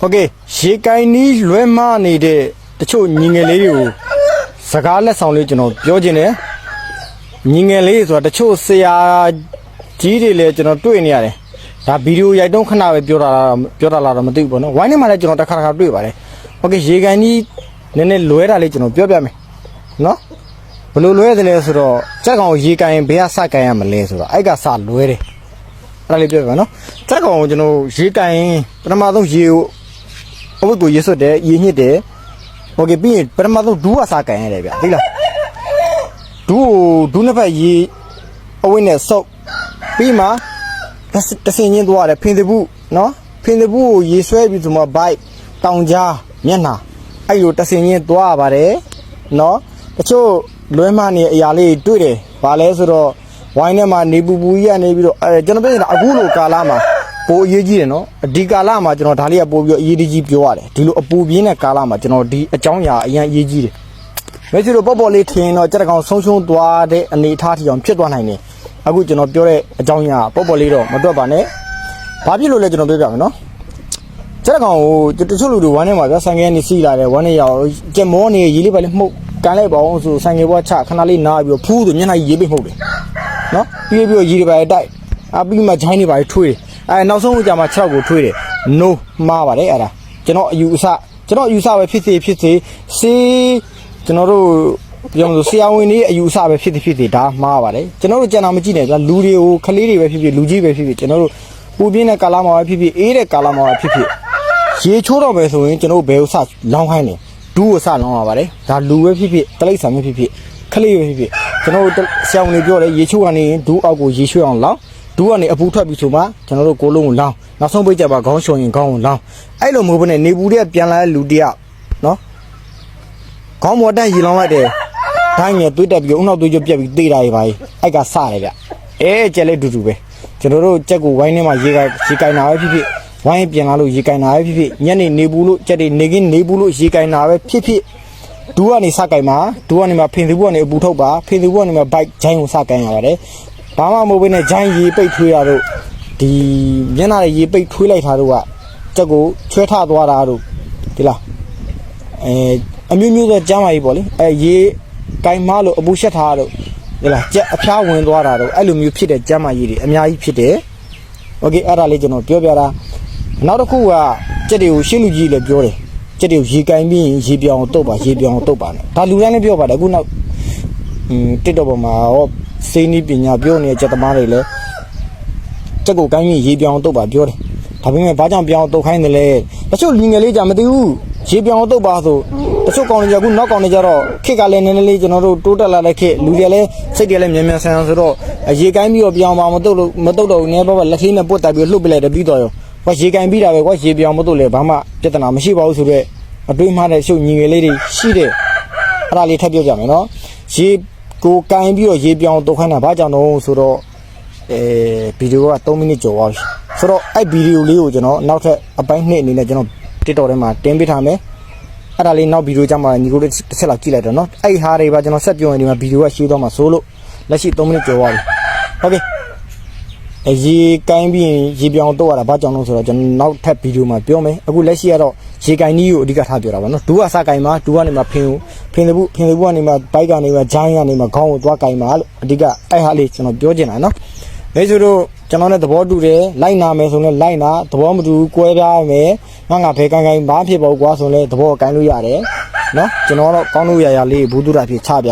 ဟုတ်ကဲ့ရေကိုင်းနီးလွဲမနေတဲ့တချို့ညီငယ်လေးတွေကိုစကားလက်ဆောင်လေးကျွန်တော်ပြောခြင်းတယ်ညီငယ်လေးဆိုတာတချို့ဆရာကြီးတွေလည်းကျွန်တော်တွေ့နေရတယ်ဒါဗီဒီယိုရိုက်တုံးခဏပဲပြောတာလားပြောတာလားတော့မသိဘူးပေါ့နော်ဝိုင်းထဲမှာလည်းကျွန်တော်တစ်ခါတစ်ခါတွေ့ပါတယ်ဟုတ်ကဲ့ရေကိုင်းနီးနည်းနည်းလွဲတာလေးကျွန်တော်ပြောပြမယ်နော်ဘယ်လိုလွဲတယ်လဲဆိုတော့စက်ကောင်ရေကိုင်းဘယ်ကစကိုင်းရမလဲဆိုတော့အဲ့ကစလွဲတယ်အဲ့ဒါလေးပြောပြမယ်နော်စက်ကောင်ကိုကျွန်တော်ရေကန်ရင်ပထမဆုံးရေကိုအဝ တ်ကိုရေဆွတ်တယ်ရေညှစ်တယ်โอเคပြီးရင်ပထမဆုံးဒူးကစားကန်ရတယ်ဗျသိလားဒူးကိုဒူးနှစ်ဖက်ရေအဝတ်နဲ့ဆုပ်ပြီးမှတစ်စတစ်စင်ချင်းသွားတယ်ဖင်တပူနော်ဖင်တပူကိုရေဆွဲပြီးဆိုမှဘိုက်တောင်ကြားမျက်နှာအဲ့လိုတစ်စင်ချင်းသွားရပါတယ်နော်တချို့လွဲမနေအရာလေးတွေ့တယ်ဘာလဲဆိုတော့ ဝိုင်းထဲမှာနေပူပူကြီးကနေပြီးတော့အဲကျွန်တော်ပြောနေတာအခုလိုကာလမှာ ပိုအရေးကြီးတယ်နော်ဒီကာလမှာကျွန်တော်ဒါလေးကပို့ပြီးတော့အရေးကြီးပြောရတယ်ဒီလိုအပူပြင်းတဲ့ကာလမှာကျွန်တော်ဒီအကြောင်းအရာအရင်အရေးကြီးတယ်မဲချီတို့ပေါ့ပေါ့လေးထင်တော့ကြက်တကောင်ဆုံးရှုံးသွားတဲ့အနေအထားထီအောင်ဖြစ်သွားနိုင်တယ်အခုကျွန်တော်ပြောတဲ့အကြောင်းအရာပေါ့ပေါ့လေးတော့မတွက်ပါနဲ့ဘာဖြစ်လို့လဲကျွန်တော်ပြောပြမယ်နော်ကြက်တကောင်ကိုတချို့လူတွေဝမ်းထဲမှာဗျဆန်ကဲနေစီလာတယ်ဝမ်းထဲရောက်ကြက်မောနေရေးလေးပဲလေးမှုတ်ကန်လိုက်ပါအောင်ဆိုဆန်ကဲဘွားချခဏလေးနားပြီးတော့ဖူးဆိုမျက်နှာကြီးရေးပိတ်မှုတ်တယ်နော်ပြီးပြီးတော့ရီတွေပါတိုက်အပြီးမှဂျိုင်းတွေပါထွေးတယ် အဲနောက်ဆုံးကြမှာ6ကိုထွေးတယ် no မှားပါတယ်အဲ့ဒါကျွန်တော်အယူအဆကျွန်တော်အယူအဆပဲဖြစ်စေဖြစ်စေစေးကျွန်တော်တို့ပြောမလို့ဆရာဝန်တွေအယူအဆပဲဖြစ်စေဖြစ်စေဒါမှားပါတယ်ကျွန်တော်တို့ကြံတာမကြည့်နဲ့ဗျာလူတွေကိုခလေးတွေပဲဖြစ်ဖြစ်လူကြီးပဲဖြစ်ဖြစ်ကျွန်တော်တို့ပူပြင်းတဲ့ကာလမှာပဲဖြစ်ဖြစ်အေးတဲ့ကာလမှာပဲဖြစ်ဖြစ်ရေချိုးတော့မယ်ဆိုရင်ကျွန်တော်တို့ဘယ်ဥစလောင်းခိုင်းတယ်ဒူးဥစလောင်းရပါတယ်ဒါလူပဲဖြစ်ဖြစ်တလိပ်ဆံပဲဖြစ်ဖြစ်ခလေးပဲဖြစ်ဖြစ်ကျွန်တော်တို့ဆရာဝန်တွေပြောတယ်ရေချိုးကနေဒူးအောက်ကိုရေရွှေ့အောင်လောင်း ဒူးကနေအပူထွက်ပြီးဆိုမှကျွန်တော်တို့ကိုလုံးကိုလောင်းနောက်ဆုံးပိတ်ကြပါခေါင်းရှုံရင်ခေါင်းကိုလောင်းအဲ့လိုမဟုတ်ဘဲနဲ့နေပူတဲ့ပြန်လာတဲ့လူတယောက်နော်ခေါင်းမော်တက်ရေလောင်းလိုက်တယ်ဒိုင်းငယ်တွေးတက်ပြီးဥနောက်တွေးကြပြက်ပြီးတေးတာရေပါကြီးအဲ့ကစတယ်ဗျအဲကျဲလေးတူတူပဲကျွန်တော်တို့ကြက်ကိုဝိုင်းထဲမှာရေကရေကင်တာပဲဖြစ်ဖြစ်ဝိုင်းပြန်လာလို့ရေကင်တာပဲဖြစ်ဖြစ်ညနေနေပူလို့ကြက်တွေနေကင်းနေပူလို့ရေကင်တာပဲဖြစ်ဖြစ်ဒူကနေစကင်မှာဒူကနေမှာဖင်သူဘကနေအပူထုတ်ပါဖင်သူဘကနေမှာဘိုက်ဂျိုင်းကိုစကန်ရပါတယ် ဘာမှမဟုတ်ဘဲနဲ့ဂျိုင်းရေပိတ်ထွေးရတော့ဒီမျက်နှာရဲ့ရေပိတ်ထွေးလိုက်တာတို့ကကြက်ကိုချွဲထသွားတာတို့ဒီလားအဲအမျိုးမျိုးသောကျမ်းမာကြီးပေါ့လေအဲရေကင်မလို့အပူရှက်ထားတာတို့ဒီလားကြက်အဖျားဝင်သွားတာတို့အဲ့လိုမျိုးဖြစ်တဲ့ကျမ်းမာကြီးတွေအများကြီးဖြစ်တယ်โอเคအဲ့ဒါလေးကျွန်တော်ပြောပြတာနောက်တစ်ခုကကြက်တွေကိုရှင်းလူကြီးလည်းပြောတယ် ကျက်တွေကိုရေကင်ပြီးရင်ရေပြောင်အောင်တုတ်ပါရေပြောင်အောင်တုတ်ပါနဲ့ဒါလူတိုင်းလည်းပြောပါတယ်အခုနောက်อืมတစ်တော့ပေါ်မှာဟော စိနီးပညာပြောနေတဲ့ကြက်သမားတွေလည်းကြက်ကိုကိုင်းရင်ရေပြောင်းတော့ပါပြောတယ်ဒါပေမဲ့ဘာကြောင့်ပြောင်းတော့ခိုင်းတယ်လဲတချို့လူငယ်လေးကြမသိဘူးရေပြောင်းတော့ပါဆိုတချို့ကောင်တွေကြခုနောက်ကောင်တွေကြတော့ခစ်ကလည်းနည်းနည်းလေးကျွန်တော်တို့တိုးတက်လာတဲ့ခစ်လူတွေလည်းစိတ်တွေလည်းမြန်မြန်ဆန်ဆန်ဆိုတော့ရေကိုင်းပြီးတော့ပြောင်းပါမတော့လို့မတော့တော့နည်းပါးပါလက်ခင်းနဲ့ပုတ်တက်ပြီးလှုပ်ပလိုက်တယ်ပြီးတော့ရောကွာရေကင်ပြီးတာပဲကွာရေပြောင်းမတော့လေဘာမှပြဿနာမရှိပါဘူးဆိုတော့အတွေးမှားတဲ့ရှုပ်ညီငယ်လေးတွေရှိတယ်အဲ့ဒါလေးထပ်ပြောပြမယ်နော်ရေ ကိုကန်ပြီးတော့ရေပြောင်တုတ်ခိုင်းတာဘာကြောင့်တော့ဆိုတော့အဲဗီဒီယိုက3မိနစ်ကျော်သွားပြီဆိုတော့အဲ့ဗီဒီယိုလေးကိုကျွန်တော်နောက်ထပ်အပိုင်းနှစ်အနေနဲ့ကျွန်တော် TikTok ထဲမှာတင်ပေးထားမယ်အဲ့ဒါလေးနောက်ဗီဒီယိုကြမှာညီကိုလေးတစ်ချက်လောက်ကြည့်လိုက်တော့နော်အဲ့ဟာတွေပါကျွန်တော်ဆက်ပြောရင်ဒီမှာဗီဒီယိုကရှင်းသွားမှာဆိုလို့လက်ရှိ3မိနစ်ကျော်သွားပြီโอเค အ ရေကိုင်းပြီးရင်ရေပြောင်တော့ရတာဘာကြောင့်လဲဆိုတော့ကျွန်တော်နောက်ထပ်ဗီဒီယိုမှာပြောမယ်အခုလက်ရှိကတော့ရေကိုင်းကြီးကိုအဓိကထားပြောတာပါနော်ဒူးကစကိုင်းမှာဒူးကနေမှဖင်ကိုဖင်တပုဖင်တပုကနေမှဘိုက်ကနေမှဂျိုင်းကနေမှခေါင်းကိုသွားကိုင်းမှာလို့အဓိကအဲ့ဟာလေးကျွန်တော်ပြောချင်တာနော်ဒါဆိုတော့ကျွန်တော်နဲ့သဘောတူတယ်လိုက်နာမယ်ဆိုရင်လိုက်နာသဘောမတူဘူးကွဲပြားမယ်ငါငါဖဲကိုင်းကိုင်းဘာဖြစ်ပါဘူးကွာဆိုရင်လည်းသဘောကိုင်းလို့ရတယ်နော်ကျွန်တော်တော့ကောင်းလို့ရရလေးဘူးတူတာဖြစ်ချပြ